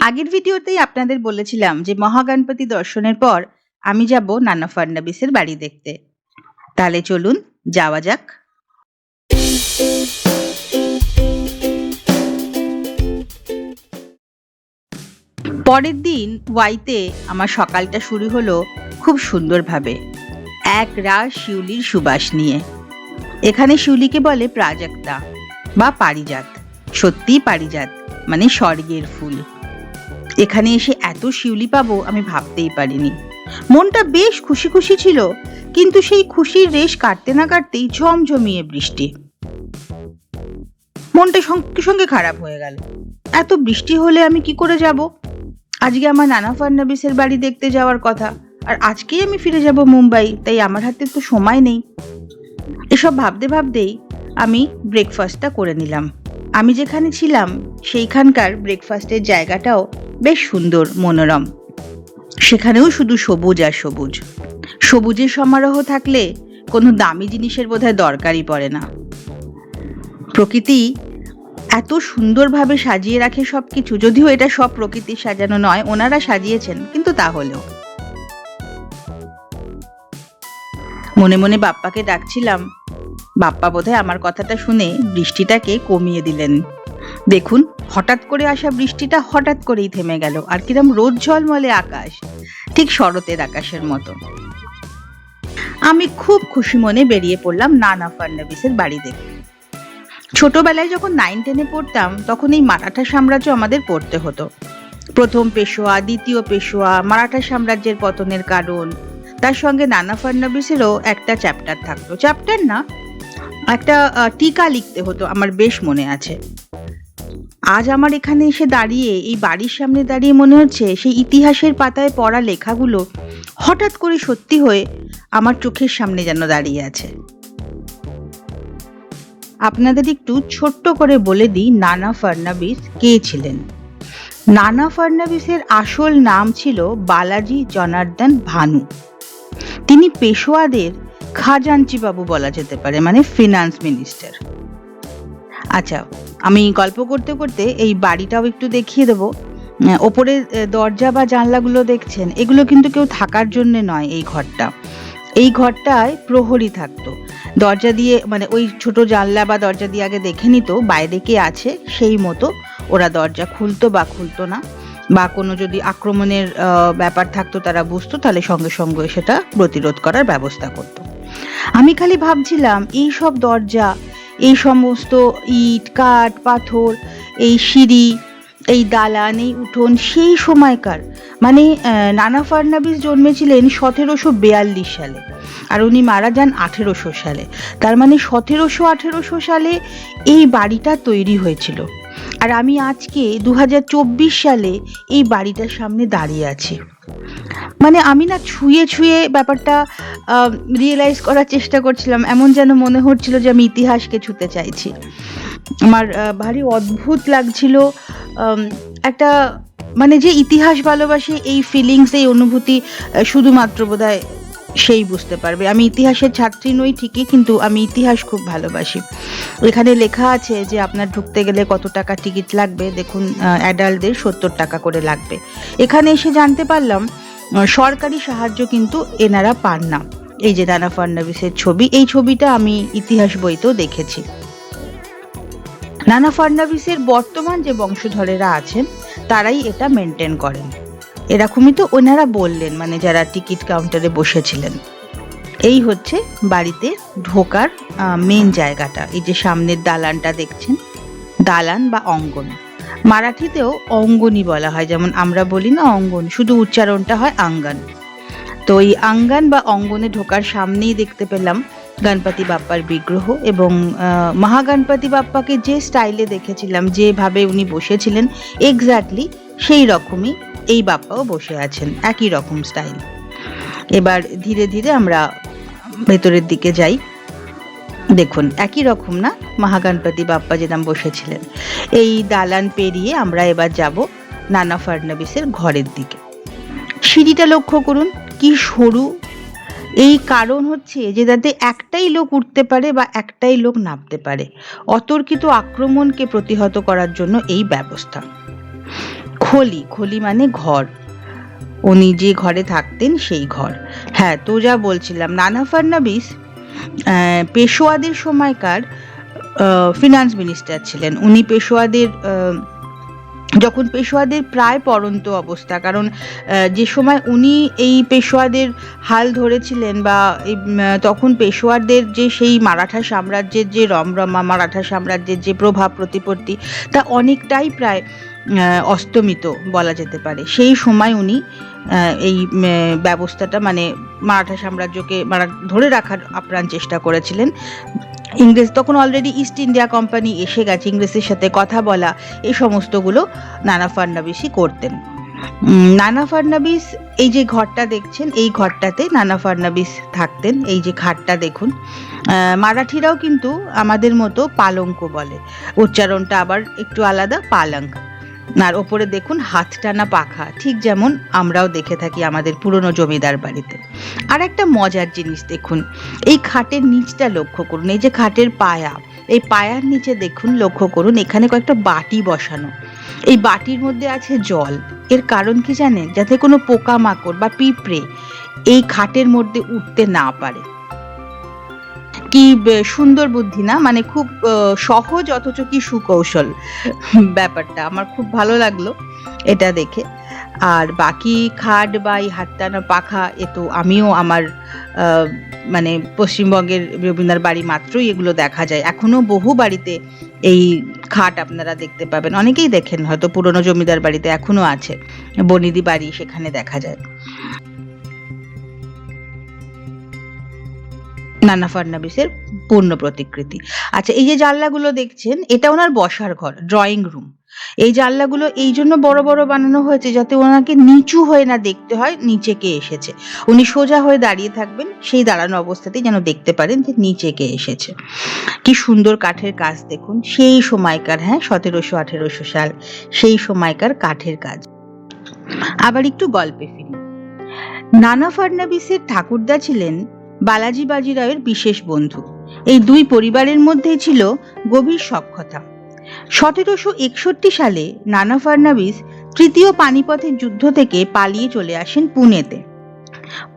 আগের ভিডিওতেই আপনাদের বলেছিলাম যে মহাগণপতি দর্শনের পর আমি যাব নানা ফাডনাবিসের বাড়ি দেখতে। তাহলে চলুন, যাওয়া যাক। পরের দিন ওয়াইতে আমার সকালটা শুরু হলো খুব সুন্দরভাবে। এক রাস শিউলির সুবাস নিয়ে। এখানে শিউলিকে বলে প্রাজক্তা বা পারিজাত। সত্যিই পারিজাত মানে স্বর্গের ফুল। এখানে এসে এত শিউলি পাবো আমি ভাবতেই পারিনি। মনটা বেশ খুশি খুশি ছিল, কিন্তু সেই খুশির রেশ কাটতে না কাটতেই ঝমঝমিয়ে বৃষ্টি। মনটা সঙ্গে সঙ্গে খারাপ হয়ে গেল। এত বৃষ্টি হলে আমি কি করে যাব? আজকে আমার নানা ফাডনাবিসের বাড়ি দেখতে যাওয়ার কথা, আর আজকেই আমি ফিরে যাব মুম্বাই, তাই আমার হাতে তো সময় নেই। এসব ভাবতে ভাবতেই আমি ব্রেকফাস্টটা করে নিলাম। আমি যেখানে ছিলাম, সেইখানকার ব্রেকফাস্টের জায়গাটাও বেশ সুন্দর, মনোরম। সেখানেও শুধু সবুজ আর সবুজ। সবুজের সমারোহ থাকলে কোনো দামি জিনিসের বোধহয় দরকারই পড়ে না। প্রকৃতি এত সুন্দরভাবে সাজিয়ে রাখে সব কিছু যদিও এটা সব প্রকৃতির সাজানো নয়, ওনারা সাজিয়েছেন, কিন্তু তাহলেও মনে মনে বাপ্পাকে ডাকছিলাম বাপ্পা বোধহয় আমার কথাটা শুনে বৃষ্টিটাকে কমিয়ে দিলেন। দেখুন, হঠাৎ করে আসা বৃষ্টিটা হঠাৎ করেই থেমে গেল, আর কিরম রোদ ঝলমলে আকাশ, ঠিক শরতের আকাশের মতো আমি খুব খুশি মনে বেরিয়ে পড়লাম নানা ফাডনাবিসের বাড়ি দেখতে। ছোটবেলায় যখন নাইন টেনে পড়তাম, তখন এই মারাঠা সাম্রাজ্য আমাদের পড়তে হতো। প্রথম পেশোয়া, দ্বিতীয় পেশোয়া, মারাঠা সাম্রাজ্যের পতনের কারণ। তার সঙ্গে নানা ফাডনাবিসেরও একটা চ্যাপ্টার থাকতো। চ্যাপ্টার না একটা টিকা লিখতে হতো, আমার বেশ মনে আছে। আজ আমার এখানে এসে দাঁড়িয়ে, এই বাড়ির সামনে দাঁড়িয়ে মনে হচ্ছে, সেই ইতিহাসের পাতায় পড়া লেখাগুলো হঠাৎ করে সত্যি হয়ে আমার চোখের সামনে যেন দাঁড়িয়ে আছে। আপনাদের একটু ছোট্ট করে বলে দিই, নানা ফার্নাবিস কে ছিলেন? নানা ফার্নাবিসের আসল নাম ছিল বালাজি জনার্দন ভানু। তিনি পেশোয়াদের খাজাঞ্চি বাবু বলা যেতে পারে মানে ফিনান্স মিনিস্টার আচ্ছা আমি গল্প করতে করতে এই বাড়িটাও একটু দেখিয়ে দেবো। ওপরে দরজা বা জানলাগুলো দেখছেন, এগুলো কিন্তু কেউ থাকার জন্য নয় এই ঘরটা। এই ঘরটায় প্রহরী থাকতো। দরজা দিয়ে মানে ওই ছোট জানলা বা দরজা দিয়ে আগে দেখে নিত, বাইরে কে আছে, সেই মতো ওরা দরজা খুলতো বা খুলতো না। বা কোনো যদি আক্রমণের ব্যাপার থাকতো তারা বুঝতো, তাহলে সঙ্গে সঙ্গে সেটা প্রতিরোধ করার ব্যবস্থা করতো। আমি খালি ভাবছিলাম, এই সব দরজা, এই সমস্ত ইট, কাঠ, পাথর, এই সিঁড়ি, এই দালান, এই উঠোন, সেই সময়কার। মানে নানা ফাডনাবিস জন্মেছিলেন সতেরোশো বেয়াল্লিশ সালে, আর উনি মারা যান আঠেরোশো সালে। তার মানে সতেরোশো আঠেরোশো সালে এই বাড়িটা তৈরি হয়েছিল। আর আমি আজকে দু হাজার চব্বিশ সালে এই বাড়িটার সামনে দাঁড়িয়ে আছি। মানে আমি না ছুঁয়ে ছুঁয়ে ব্যাপারটা রিয়েলাইজ করার চেষ্টা করছিলাম। এমন যেন মনে হচ্ছিল যে আমি ইতিহাসকে ছুঁতে চাইছি। আমার ভারী অদ্ভুত লাগছিল একটা মানে যে ইতিহাস ভালোবাসে, এই ফিলিংস এই অনুভূতি শুধুমাত্র বোধহয় সেই বুঝতে পারবে। আমি ইতিহাসের ছাত্রী নই ঠিকই, কিন্তু আমি ইতিহাস খুব ভালোবাসি। এখানে লেখা আছে যে আপনার ঢুকতে গেলে কত টাকা টিকিট লাগবে? দেখুন অ্যাডাল্টদের সত্তর টাকা করে লাগবে। এখানে এসে জানতে পারলাম সরকারি সাহায্য কিন্তু এনারা পান না। এই যে নানা ফাডনাবিসের ছবি, এই ছবিটা আমি ইতিহাস বইতেও দেখেছি। নানা ফাডনাবিসের বর্তমান যে বংশধরেরা আছেন, তারাই এটা মেনটেন করেন। এরকমই তো ওনারা বললেন মানে যারা টিকিট কাউন্টারে বসেছিলেন। এই হচ্ছে বাড়িতে ঢোকার মেন জায়গাটা। এই যে সামনের দালানটা দেখছেন? দালান বা অঙ্গন। মারাঠিতেও অঙ্গনই বলা হয়, যেমন আমরা বলি না অঙ্গন, শুধু উচ্চারণটা হয় আঙ্গন। তো এই আঙ্গন বা অঙ্গনে ঢোকার সামনেই দেখতে পেলাম গণপতি বাপ্পার বিগ্রহ এবং মহাগণপতি বাপ্পাকে যে স্টাইলে দেখেছিলাম, যেভাবে উনি বসেছিলেন এক্স্যাক্টলি সেই রকমই এই বাপ্পাও বসে আছেন, একই রকম স্টাইল এবার ধীরে ধীরে আমরা ভেতরের দিকে যাই। দেখুন, একই রকম না, মহাগণপতি বাপ্পা যেরকম বসেছিলেন। এই দালান পেরিয়ে আমরা এবার যাব নানা ফাডনাবিসের ঘরের দিকে। সিঁড়িটা লক্ষ্য করুন, কি সরু। এই কারণ হচ্ছে যে, যাতে একটাই লোক উঠতে পারে বা একটাই লোক নামতে পারে। অতর্কিত আক্রমণকে প্রতিহত করার জন্য এই ব্যবস্থা। খলি খলি মানে ঘর। উনি যে ঘরে থাকতেন সেই ঘর। হ্যাঁ তো যা বলছিলাম, নানা ফাডনাবিস পেশোয়াদের সময়কার ফিনান্স মিনিস্টার ছিলেন। উনি পেশোয়াদের যখন পেশোয়াদের প্রায় পরন্ত অবস্থা, কারণ যে সময় উনি এই পেশোয়াদের হাল ধরেছিলেন বা তখন পেশোয়ারদের যে সেই মারাঠা সাম্রাজ্যের যে রমরমা, মারাঠা সাম্রাজ্যের যে প্রভাব, প্রতিপত্তি, তা অনেকটাই প্রায় অস্তমিত বলা যেতে পারে। সেই সময় উনি এই ব্যবস্থাটা মানে মারাঠা সাম্রাজ্যকে মারা, ধরে রাখার আপ্রাণ চেষ্টা করেছিলেন। ইংরেজ, তখন অলরেডি ইস্ট ইন্ডিয়া কোম্পানি এসে গেছে ইংরেজের সাথে কথা বলা এই সমস্তগুলো নানা ফাডনাবিসই করতেন। নানা ফাডনাবিস এই যে ঘরটা দেখছেন, এই ঘরটাতে নানা ফাডনাবিস থাকতেন। এই যে খাটটা দেখুন মারাঠিরাও কিন্তু আমাদের মতো পালঙ্ক বলে। উচ্চারণটা আবার একটু আলাদা, পালঙ্ক। আর ওপরে দেখুন হাত টানা পাখা, ঠিক যেমন আমরাও দেখে থাকি আমাদের পুরনো জমিদার বাড়িতে। আর একটা মজার জিনিস দেখুন, এই খাটের নিচটা লক্ষ্য করুন, এই যে খাটের পায়া, এই পায়ার নিচে দেখুন, লক্ষ্য করুন, এখানে কয়েকটা বাটি বসানো। এই বাটির মধ্যে আছে জল, এর কারণ কি জানেন? যাতে কোনো পোকামাকড় বা পিঁপড়ে এই খাটের মধ্যে উঠতে না পারে। কি সুন্দর বুদ্ধি না? মানে খুব সহজ অথচ কি সুকৌশল ব্যাপারটা। আমার খুব ভালো লাগল এটা দেখে। আর বাকি খাট বা এই হাতটানা পাখা, এ তো আমিও আমার মানে পশ্চিমবঙ্গের রবীন্দ্র বাড়ি মাত্রই এগুলো দেখা যায়। এখনও বহু বাড়িতে এই খাট আপনারা দেখতে পাবেন। অনেকেই দেখেন হয়তো পুরনো জমিদার বাড়িতে এখনও আছে। বনিদি বাড়ি সেখানে দেখা যায়। নানা ফাডনাবিসের পূর্ণ প্রতিকৃতি। আচ্ছা এই যে জানলাগুলো দেখছেন, এটা ওনার বসার ঘর ড্রয়িং রুম এই জানলাগুলো এই জন্য বড় বড় বানানো হয়েছে যাতে ওনাকে নিচু হয়ে না দেখতে হয়, নিচে কে এসেছে। উনি সোজা হয়ে দাঁড়িয়ে থাকবেন, সেই দাঁড়ানো অবস্থাতেই যেন দেখতে পারেন যে নিচে কে এসেছে। কি সুন্দর কাঠের কাজ দেখুন, সেই সময়কার হ্যাঁ সতেরোশো আঠেরোশো সাল, সেই সময়কার কাঠের কাজ। আবার একটু গল্পে ফিরি। নানা ফাডনাবিসের ঠাকুরদা ছিলেন বালাজি বাজিরাওয়ের বিশেষ বন্ধু। এই দুই পরিবারের মধ্যেই ছিল গভীর সখ্যতা সতেরোশো একষট্টি সালে নানা ফার্নাবিস তৃতীয় পানিপথের যুদ্ধ থেকে পালিয়ে চলে আসেন পুনেতে।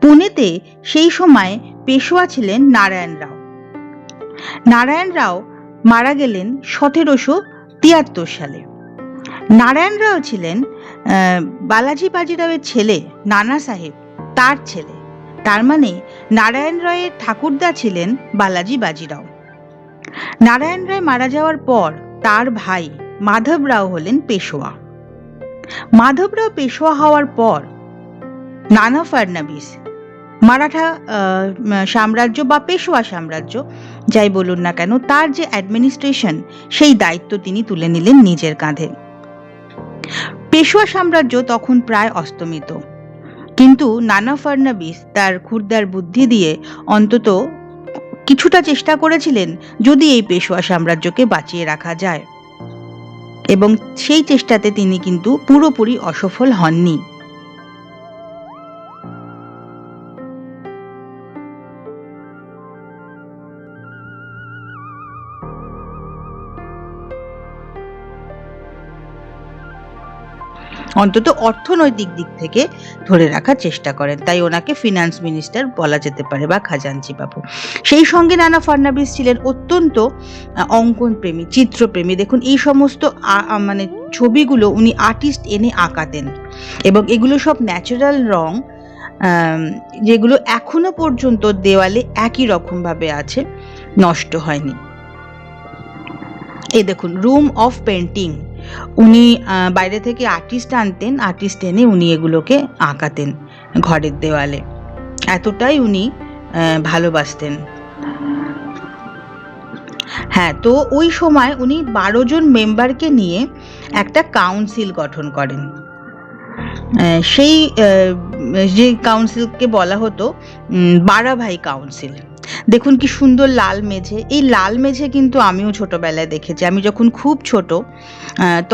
পুনেতে সেই সময় পেশোয়া ছিলেন নারায়ণ রাও। নারায়ণ রাও মারা গেলেন সতেরোশো তিয়াত্তর সালে। নারায়ণ রাও ছিলেন বালাজি বাজিরাওয়ের ছেলে, নানা সাহেব, তার ছেলে। তার মানে নারায়ণ রায়ের ঠাকুরদা ছিলেন বালাজি বাজিরাও। নারায়ণ রায় মারা যাওয়ার পর তার ভাই মাধব রাও হলেন পেশোয়া। মাধব রাও পেশোয়া হওয়ার পর নানা ফাডনাবিস, মারাঠা সাম্রাজ্য বা পেশোয়া সাম্রাজ্য, যাই বলুন না কেন, তার যে অ্যাডমিনিস্ট্রেশন সেই দায়িত্ব তিনি তুলে নিলেন নিজের কাঁধে। পেশোয়া সাম্রাজ্য তখন প্রায় অস্তমিত। কিন্তু নানা ফার্নাবিস তার ক্ষুরদার বুদ্ধি দিয়ে অন্তত কিছুটা চেষ্টা করেছিলেন যদি এই পেশোয়া সাম্রাজ্যকে বাঁচিয়ে রাখা যায়। এবং সেই চেষ্টাতে তিনি কিন্তু পুরোপুরি অসফল হননি। অন্তত অর্থনৈতিক দিক থেকে ধরে রাখার চেষ্টা করেন। তাই ওনাকে ফিনান্স মিনিস্টার বলা যেতে পারে বা খাজাঞ্চি বাবু। সেই সঙ্গে নানা ফাডনাবিস ছিলেন অত্যন্ত অঙ্কন প্রেমী চিত্রপ্রেমী। দেখুন, এই সমস্ত মানে ছবিগুলো উনি আর্টিস্ট এনে আঁকাতেন। এবং এগুলো সব ন্যাচারাল রং যেগুলো এখনও পর্যন্ত দেওয়ালে একই রকম ভাবে আছে, নষ্ট হয়নি। এই দেখুন রুম অফ পেন্টিং উনি বাইরে থেকে আর্টিস্ট আনতেন আর্টিস্ট এনে উনি এগুলোকে আঁকাতেন ঘরের দেওয়ালে। এতটাই উনি ভালোবাসতেন। হ্যাঁ তো ওই সময় উনি বারো জন মেম্বারকে নিয়ে একটা কাউন্সিল গঠন করেন। সেই যে কাউন্সিলকে বলা হতো বারাভাই কাউন্সিল দেখুন কি সুন্দর লাল মেঝে। এই লাল মেঝে কিন্তু আমিও ছোটোবেলায় দেখেছি। আমি যখন খুব ছোট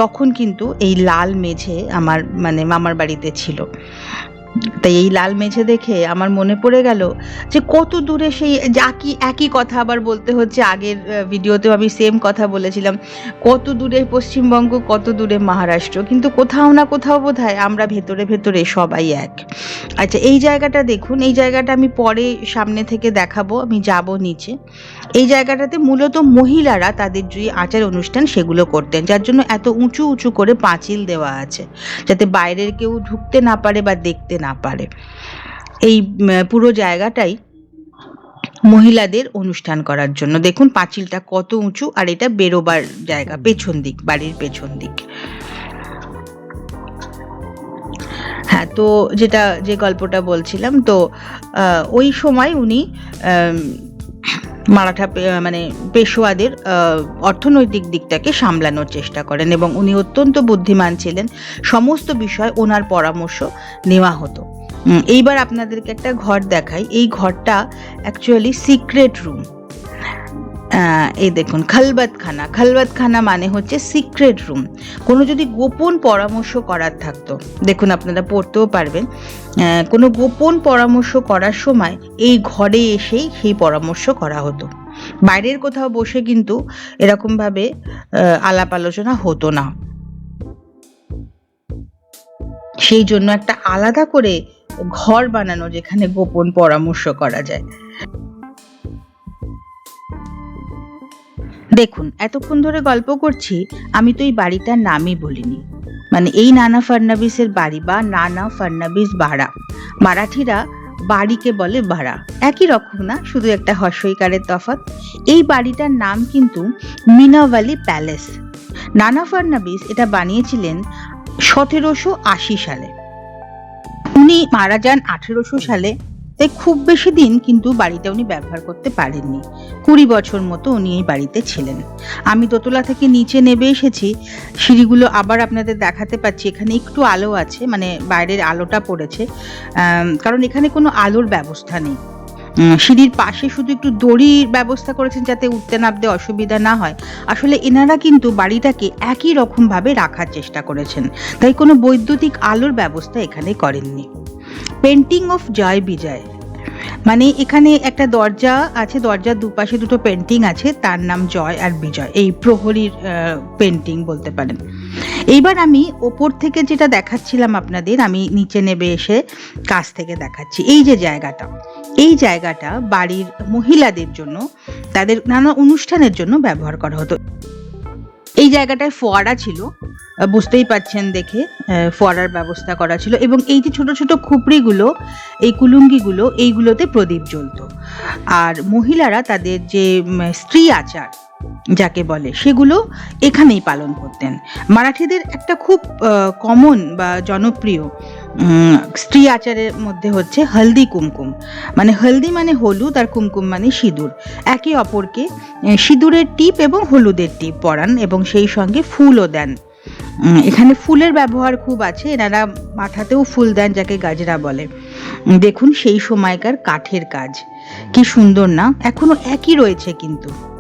তখন কিন্তু এই লাল মেঝে আমার মানে মামার বাড়িতে ছিল। তাই এই লাল মেঝে দেখে আমার মনে পড়ে গেল যে কত দূরে সেই একই একই কথা আবার বলতে হচ্ছে। আগের ভিডিওতেও আমি সেম কথা বলেছিলাম। কত দূরে পশ্চিমবঙ্গ, কত দূরে মহারাষ্ট্র। কিন্তু কোথাও না কোথাও বোধ আমরা ভেতরে ভেতরে সবাই এক। আচ্ছা এই জায়গাটা দেখুন। এই জায়গাটা আমি পরে সামনে থেকে দেখাবো। আমি যাব নিচে। এই জায়গাটাতে মূলত মহিলারা তাদের যে আচার অনুষ্ঠান সেগুলো করতেন। যার জন্য এত উঁচু উঁচু করে পাঁচিল দেওয়া আছে। যাতে বাইরের কেউ ঢুকতে না পারে বা দেখতে না পারে। এই পুরো জায়গাটাই মহিলাদের অনুষ্ঠান করার জন্য। দেখুন পাঁচিলটা কত উঁচু আর এটা বেরোবার জায়গা, পেছন দিক, বাড়ির পেছন দিক। হ্যাঁ তো যেটা, যে গল্পটা বলছিলাম, তো ওই সময় উনি মারাঠা মানে পেশোয়াদের অর্থনৈতিক দিকটাকে সামলানোর চেষ্টা করেন এবং উনি অত্যন্ত বুদ্ধিমান ছিলেন। সমস্ত বিষয় ওনার পরামর্শ নেওয়া হতো। এইবার আপনাদেরকে একটা ঘর দেখাই। এই ঘরটা অ্যাকচুয়ালি সিক্রেট রুম এই দেখুন, খালবাতখানা। খালবাতখানা মানে হচ্ছে সিক্রেট রুম কোনো যদি গোপন পরামর্শ করার থাকতো, দেখুন আপনারা পড়তেও পারবেন কোনো গোপন পরামর্শ করার সময় এই ঘরে এসেই সেই পরামর্শ করা হতো। বাইরের কোথাও বসে কিন্তু এরকমভাবে আলাপ আলোচনা হতো না। সেই জন্য একটা আলাদা করে ঘর বানানো যেখানে গোপন পরামর্শ করা যায়। দেখুন, এতক্ষণ ধরে গল্প করছি, আমি তো এই বাড়িটার নামই বলিনি। মানে এই নানা ফার্নাবিসের বাড়ি বা নানা ফার্নাবিস ভাড়া। মারাঠিরা বাড়িকে বলে ভাড়া। একই রকম না, শুধু একটা হর্ষইকারের তফাৎ। এই বাড়িটার নাম কিন্তু মিনাওয়ালি প্যালেস। নানা ফার্নাবিস এটা বানিয়েছিলেন সতেরোশো আশি সালে। উনি মারা যান আঠেরোশো সালে। তাই খুব বেশি দিন কিন্তু বাড়িটা উনি ব্যবহার করতে পারেননি। কুড়ি বছর মতো উনি এই বাড়িতে ছিলেন। আমি দোতলা থেকে নিচে নেমে এসেছি। সিঁড়িগুলো আবার আপনাদের দেখাতে পাচ্ছি। এখানে একটু আলো আছে মানে বাইরের আলোটা পড়েছে। কারণ এখানে কোনো আলোর ব্যবস্থা নেই। সিঁড়ির পাশে শুধু একটু দড়ির ব্যবস্থা করেছেন যাতে উঠতে নামতে অসুবিধা না হয়। আসলে এনারা কিন্তু বাড়িটাকে একই রকম ভাবে রাখার চেষ্টা করেছেন। তাই কোনো বৈদ্যুতিক আলোর ব্যবস্থা এখানে করেননি। Painting of Joy Bijoy. মানে এখানে একটা দরজা আছে, দরজার দুপাশে দুটো পেন্টিং আছে, তার নাম জয় আর বিজয়। এই প্রহরীর পেন্টিং বলতে পারেন। এইবার আমি ওপর থেকে যেটা দেখাচ্ছিলাম আপনাদের, আমি নিচে নেবে এসে কাছ থেকে দেখাচ্ছি। এই যে জায়গাটা, এই জায়গাটা বাড়ির মহিলাদের জন্য, তাদের নানা অনুষ্ঠানের জন্য ব্যবহার করা হতো। এই জায়গাটায় ফোয়ারা ছিল। বুঝতেই পাচ্ছেন দেখে ফোয়ারার ব্যবস্থা করা ছিল এবং এই যে ছোট ছোট খুপড়িগুলো, এই কুলুঙ্গিগুলো, এইগুলোতে প্রদীপ জ্বলত। আর মহিলারা তাদের যে স্ত্রী আচার, যাকে বলে, সেগুলো এখানেই পালন করতেন। মারাঠিদের একটা খুব কমন বা জনপ্রিয় স্ত্রী আচারের মধ্যে হচ্ছে হলদি কুমকুম। মানে হলদি মানে হলুদ আর কুমকুম মানে সিঁদুর। একে অপরকে সিঁদুরের টিপ এবং হলুদের টিপ পরান এবং সেই সঙ্গে ফুলও দেন। এখানে ফুলের ব্যবহার খুব আছে, এনারা মাথাতেও ফুল দেন যাকে গাজরা বলে। দেখুন সেই সময়কার কাঠের কাজ। কি সুন্দর না? এখনও একই রয়েছে কিন্তু।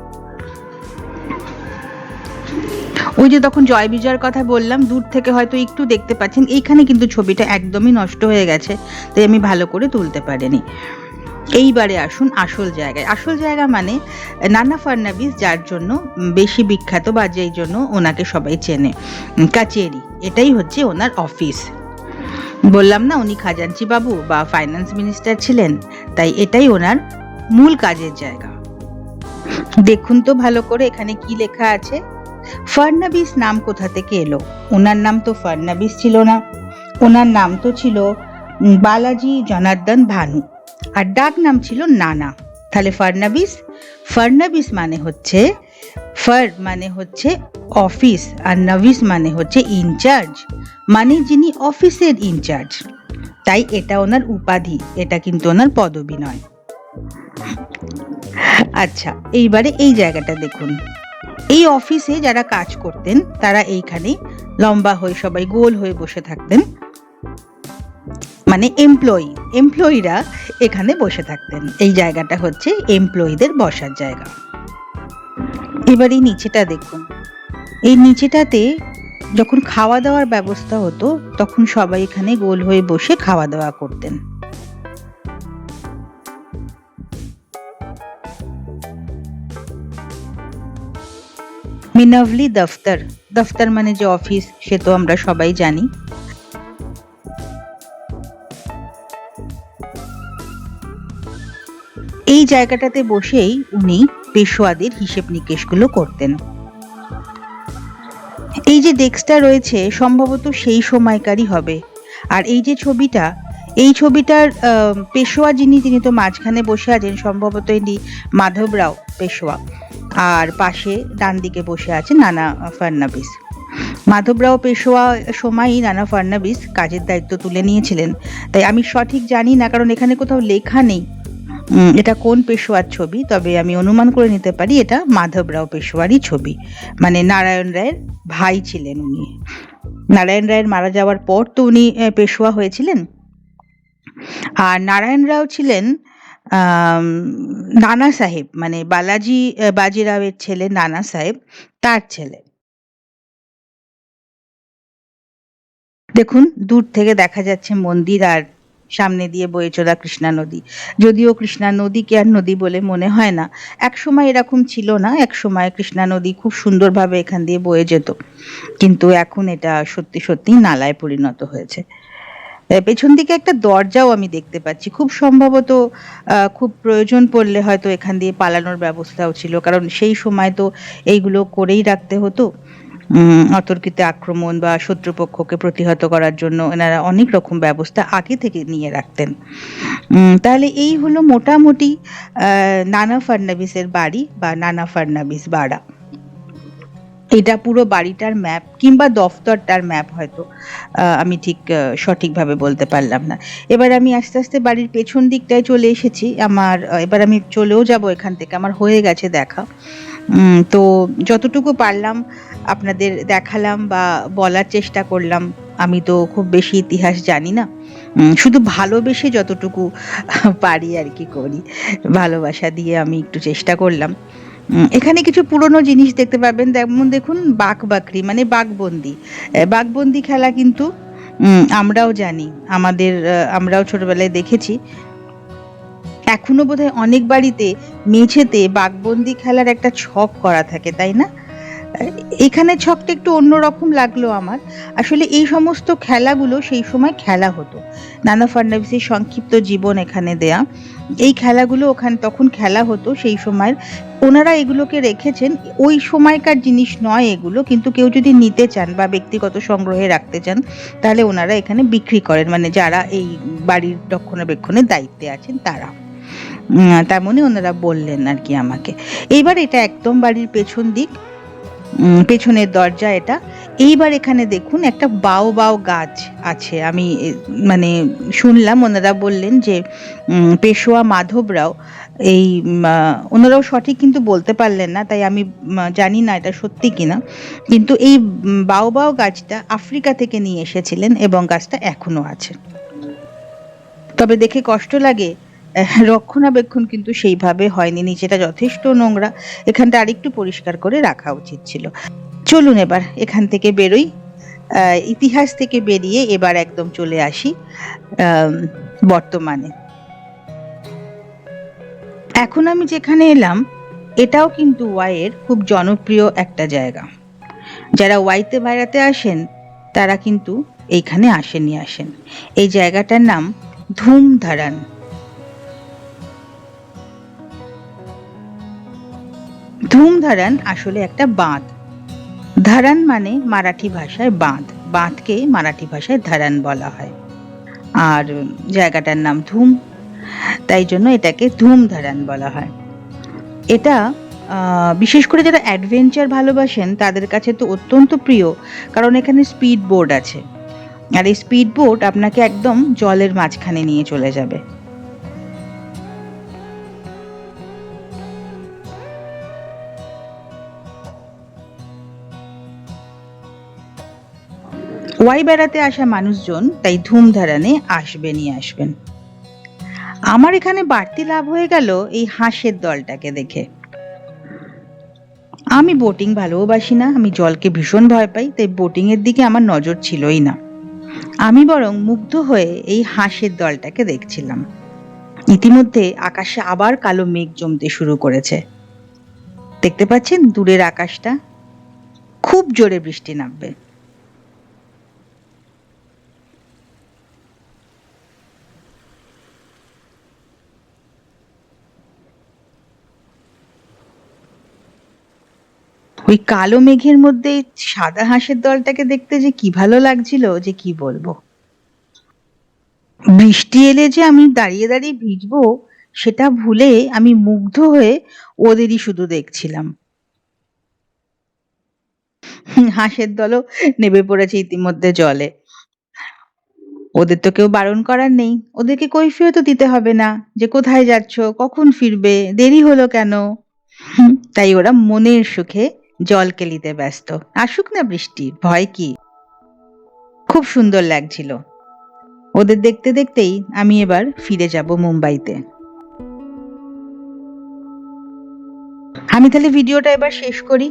ওই যে তখন জয় বিজয়ের কথা বললাম, দূর থেকে হয়তো একটু দেখতে পাচ্ছেন, এইখানে কিন্তু ছবিটা একদমই নষ্ট হয়ে গেছে, তাই আমি ভালো করে তুলতে পারিনি। এইবারে আসুন আসল জায়গায়। আসল জায়গা মানে নানা ফার্নাবিস, যার জন্য বেশি বিখ্যাত বা যেই জন্য ওনাকে সবাই চেনে। কাচেরি, এটাই হচ্ছে ওনার অফিস। বললাম না, উনি খাজাঞ্চি বাবু বা ফাইন্যান্স মিনিস্টার ছিলেন, তাই এটাই ওনার মূল কাজের জায়গা। দেখুন তো ভালো করে এখানে কি লেখা আছে। ফার্নাবিস নাম কোথা থেকে এলো? ওনার নাম তো ফার্নাবিস ছিল না। ওনার নাম তো ছিল বালাজি জনার্দন ভানু। আর ডাক নাম ছিল নানা। তাহলে ফার্নাবিস? ফার্নাবিস মানে হচ্ছে ফার মানে হচ্ছে অফিস, আর নভিস মানে হচ্ছে ইনচার্জ মানে যিনি অফিসের ইনচার্জ। তাই এটা ওনার উপাধি, এটা কিন্তু ওনার পদবি নয়। আচ্ছা এইবারে এই জায়গাটা দেখুন। এই অফিসে যারা কাজ করতেন, তারা এইখানে লম্বা হয়ে সবাই গোল হয়ে বসে থাকতেন। মানে এমপ্লয়ি এমপ্লয়িরা এখানে বসে থাকতেন। এই জায়গাটা হচ্ছে এমপ্লয়িদের বসার জায়গা। এবার এই নিচেটা দেখুন। এই নিচেটাতে যখন খাওয়া দাওয়ার ব্যবস্থা হতো, তখন সবাই এখানে গোল হয়ে বসে খাওয়া দাওয়া করতেন। মিনাভলি দফতর। দফতর মানে যে অফিস, সে তো আমরা সবাই জানি। এই জায়গাটাতে বসেই উনি পেশোয়াদের হিসেব নিকেশগুলো করতেন। এই যে ডেস্কটা রয়েছে, সম্ভবত সেই সময়কারই হবে। আর এই যে ছবিটা, এই ছবিটার পেশোয়া যিনি, তিনি তো মাঝখানে বসে আছেন, সম্ভবত ইনি মাধবরাও পেশোয়া। আর পাশে ডান দিকে বসে আছে নানা ফার্নাবিস। মাধবরাও পেশোয়া সময়ই নানা ফার্নাবিস কাজের দায়িত্ব তুলে নিয়েছিলেন। তাই আমি সঠিক জানি না, কারণ এখানে কোথাও লেখা নেই। এটা কোন পেশোয়ার ছবি? তবে আমি অনুমান করে নিতে পারি, এটা মাধবরাও পেশোয়ারই ছবি। মানে নারায়ণ রায়ের ভাই ছিলেন উনি। নারায়ণ রায়ের মারা যাওয়ার পর তো উনি পেশোয়া হয়েছিলেন। আর নারায়ণ রাও ছিলেন নানা সাহেব মানে বালাজি বাজিরাওয়ের ছেলে নানা সাহেব, তার ছেলে। দেখুন, দূর থেকে দেখা যাচ্ছে মন্দির আর সামনে দিয়ে বয়ে চলা কৃষ্ণা নদী। যদিও কৃষ্ণা নদীকে আর নদী বলে মনে হয় না এক সময় এরকম ছিল না এক সময় কৃষ্ণা নদী খুব সুন্দরভাবে এখান দিয়ে বয়ে যেত। কিন্তু এখন এটা সত্যি সত্যি নালায় পরিণত হয়েছে। পেছন দিকে একটা দরজাও আমি দেখতে পাচ্ছি। খুব সম্ভবত খুব প্রয়োজন পড়লে হয়তো এখান দিয়ে পালানোর ব্যবস্থাও ছিল, কারণ সেই সময় তো এইগুলো করেই রাখতে হতো। অতর্কিত আক্রমণ বা শত্রুপক্ষকে প্রতিহত করার জন্য এনারা অনেক রকম ব্যবস্থা আগে থেকে নিয়ে রাখতেন। তাহলে এই হলো মোটামুটি নানা ফাডনাবিসের বাড়ি বা নানা ফাডনাবিস বাড়া। এটা পুরো বাড়িটার ম্যাপ কিংবা দফতরটার ম্যাপ হয়তো আমি ঠিক সঠিকভাবে বলতে পারলাম না। এবার আমি আস্তে আস্তে বাড়ির পেছন দিকটায় চলে এসেছি। আমার এবার আমি চলেও যাব এখান থেকে। আমার হয়ে গেছে দেখা। তো যতটুকু পারলাম আপনাদের দেখালাম বা বলার চেষ্টা করলাম, আমি তো খুব বেশি ইতিহাস জানি না। শুধু ভালোবেসে যতটুকু পারি আর কি করি। ভালোবাসা দিয়ে আমি একটু চেষ্টা করলাম। এখানে কিছু পুরনো জিনিস দেখতে পাবেন যেমন দেখুন, বাঘ বাকরি মানে বাঘবন্দি। বাঘবন্দি খেলা কিন্তু আমরাও জানি। আমাদের আমরাও ছোটবেলায় দেখেছি। এখনও বোধহয় অনেক বাড়িতে মেঝেতে বাঘবন্দি খেলার একটা ছক করা থাকে, তাই না? এখানে ছকটা একটু অন্যরকম লাগল আমার। আসলে এই সমস্ত খেলাগুলো সেই সময় খেলা হতো। নানা ফাডনাভিসের সংক্ষিপ্ত জীবন এখানে দেয়া। এই খেলাগুলো ওখানে তখন খেলা হতো সেই সময়ের। ওনারা এগুলোকে রেখেছেন। ওই সময়কার জিনিস নয় এগুলো। কিন্তু কেউ যদি নিতে চান বা ব্যক্তিগত সংগ্রহে রাখতে চান, তাহলে ওনারা এখানে বিক্রি করেন। মানে যারা এই বাড়ির রক্ষণাবেক্ষণের দায়িত্বে আছেন, তারা। তেমনই ওনারা বললেন আর কি আমাকে। এইবার এটা একদম বাড়ির পেছন দিক। পেছনের দরজা এটা। এইবার এখানে দেখুন একটা বাও বাও গাছ আছে। আমি মানে শুনলাম, ওনারা বললেন যে পেশোয়া মাধবরাও এই ওনারাও সঠিক কিন্তু বলতে পারলেন না, তাই আমি জানি না এটা সত্যি কিনা। কিন্তু এই বাও বাও গাছটা আফ্রিকা থেকে নিয়ে এসেছিলেন এবং গাছটা এখনও আছে। তবে দেখে কষ্ট লাগে রক্ষণাবেক্ষণ কিন্তু সেইভাবে হয়নি। নিচেটা যথেষ্ট নোংরা। এখানটা আরেকটু পরিষ্কার করে রাখা উচিত ছিল। চলুন এবার এখান থেকে বেরোই। ইতিহাস থেকে বেরিয়ে এবার একদম চলে আসি বর্তমানে। এখন আমি যেখানে এলাম, এটাও কিন্তু ওয়াইয়ের খুব জনপ্রিয় একটা জায়গা। যারা ওয়াইতে বেড়াতে আসেন, তারা কিন্তু এইখানে আসেনি আসেন। এই জায়গাটার নাম ধুমধারান। ধুমধারান আসলে একটা বাঁধ। ধারান মানে মারাঠি ভাষায় বাঁধ। বাঁধকে মারাঠি ভাষায় ধারান বলা হয়। আর জায়গাটার নাম ধুম। তাই জন্য এটাকে ধুম ধারান বলা হয়। এটা বিশেষ করে যারা অ্যাডভেঞ্চার ভালোবাসেন, তাদের কাছে তো অত্যন্ত প্রিয়। কারণ এখানে স্পিড বোর্ড আছে। আর এই স্পিড বোট আপনাকে একদম জলের মাঝখানে নিয়ে চলে যাবে। ওয়াই বেড়াতে আসা মানুষজন তাই ধুমধারানে আসবেনই আসবেন। আমার এখানে বাড়তি লাভ হয়ে গেল এই হাঁসের দলটাকে দেখে। আমি বোটিং ভালোবাসি না, আমি জলকে ভীষণ ভয় পাই, তাই বোটিং এর দিকে আমার নজর ছিলই না। আমি বরং মুগ্ধ হয়ে এই হাঁসের দলটাকে দেখছিলাম। ইতিমধ্যে আকাশে আবার কালো মেঘ জমতে শুরু করেছে। দেখতে পাচ্ছেন দূরের আকাশটা? খুব জোরে বৃষ্টি নামবে। ওই কালো মেঘের মধ্যে সাদা হাঁসের দলটাকে দেখতে যে কি ভালো লাগছিল, যে কি বলব? বৃষ্টি এলে যে আমি দাঁড়িয়ে দাঁড়িয়ে ভিজবো, সেটা ভুলে আমি মুগ্ধ হয়ে ওদেরই শুধু দেখছিলাম। হাঁসের দলও নেমে পড়েছে ইতিমধ্যে জলে। ওদের তো কেউ বারণ করার নেই। ওদেরকে কৈফিয়ত দিতে হবে না, যে কোথায় যাচ্ছ, কখন ফিরবে, দেরি হলো কেন? তাই ওরা মনের সুখে জল কেলিতে ব্যস্ত। আসুক না বৃষ্টি, ভয় কি? খুব সুন্দর লাগছিল। ওদের দেখতে দেখতেই আমি এবার ফিরে যাব মুম্বাইতে। আমি তাহলে ভিডিওটা এবার শেষ করি।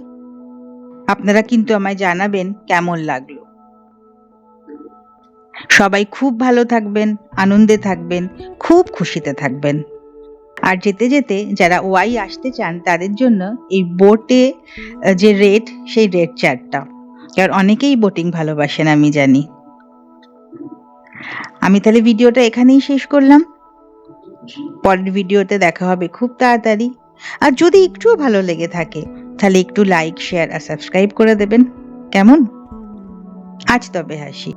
আপনারা কিন্তু আমায় জানাবেন কেমন লাগল। সবাই খুব ভালো থাকবেন, আনন্দে থাকবেন, খুব খুশিতে থাকবেন। আর যেতে যেতে যারা ওয়াই আসতে চান তাদের জন্য এই বোটে যে রেট সেই রেট চারটা। কারণ অনেকেই বোটিং ভালোবাসেন, আমি জানি। আমি তাহলে ভিডিওটা এখানেই শেষ করলাম। পরের ভিডিওতে দেখা হবে খুব তাড়াতাড়ি। আর যদি একটুও ভালো লেগে থাকে, তাহলে একটু লাইক শেয়ার আর সাবস্ক্রাইব করে দেবেন। কেমন? আজ তবে হাসি।